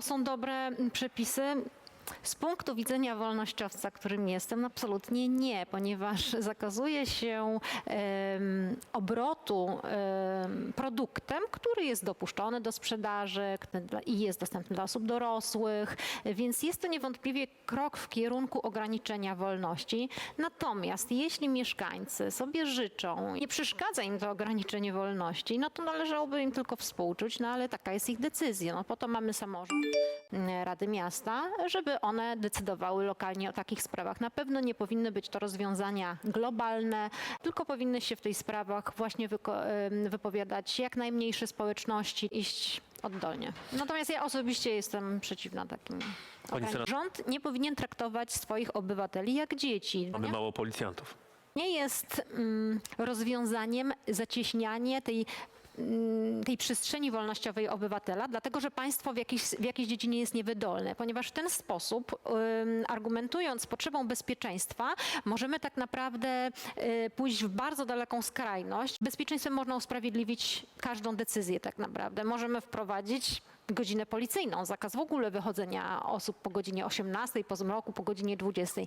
to są dobre przepisy? Z punktu widzenia wolnościowca, którym jestem, absolutnie nie, ponieważ zakazuje się em, obrotu em, produktem, który jest dopuszczony do sprzedaży i jest dostępny dla osób dorosłych, więc jest to niewątpliwie krok w kierunku ograniczenia wolności. Natomiast jeśli mieszkańcy sobie życzą, nie przeszkadza im to ograniczenie wolności, no to należałoby im tylko współczuć, no ale taka jest ich decyzja. No po to mamy samorząd, Rady Miasta, żeby one decydowały lokalnie o takich sprawach. Na pewno nie powinny być to rozwiązania globalne, tylko powinny się w tych sprawach właśnie wypowiadać jak najmniejsze społeczności, iść oddolnie. Natomiast ja osobiście jestem przeciwna takim. senator- Rząd nie powinien traktować swoich obywateli jak dzieci. Mamy nie? mało policjantów. nie jest mm, rozwiązaniem zacieśnianie tej, tej przestrzeni wolnościowej obywatela, dlatego że państwo w jakiejś, w jakiejś dziedzinie jest niewydolne, ponieważ w ten sposób, argumentując potrzebą bezpieczeństwa, możemy tak naprawdę y, pójść w bardzo daleką skrajność. Bezpieczeństwem można usprawiedliwić każdą decyzję tak naprawdę. Możemy wprowadzić godzinę policyjną, zakaz w ogóle wychodzenia osób po godzinie 18, po zmroku, po godzinie 20.